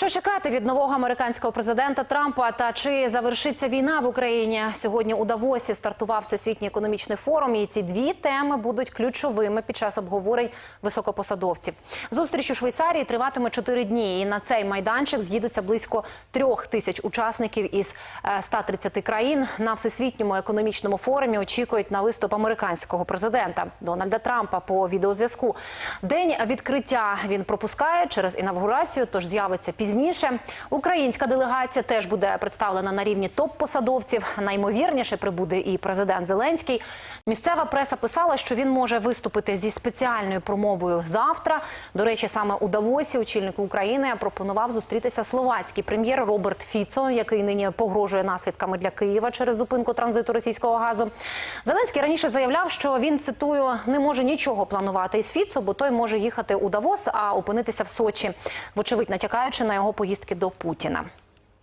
Що чекати від нового американського президента Трампа та чи завершиться війна в Україні? Сьогодні у Давосі стартував всесвітній економічний форум, і ці дві теми будуть ключовими під час обговорень високопосадовців. Зустріч у Швейцарії триватиме чотири дні. І на цей майданчик з'їдуться близько трьох тисяч учасників із е, 130 країн. На всесвітньому економічному форумі очікують на виступ американського президента Дональда Трампа по відеозв'язку. День відкриття він пропускає через інавгурацію, тож з'явиться пізніше. Українська делегація теж буде представлена на рівні топ-посадовців. Наймовірніше прибуде і президент Зеленський. Місцева преса писала, що він може виступити зі спеціальною промовою завтра. До речі, саме у Давосі очільнику України пропонував зустрітися словацький прем'єр Роберт Фіцо, який нині погрожує наслідками для Києва через зупинку транзиту російського газу. Зеленський раніше заявляв, що він цитую не може нічого планувати із Фіцо, бо той може їхати у Давос, а опинитися в Сочі, вочевидь натякаючи на його поїздки до Путіна.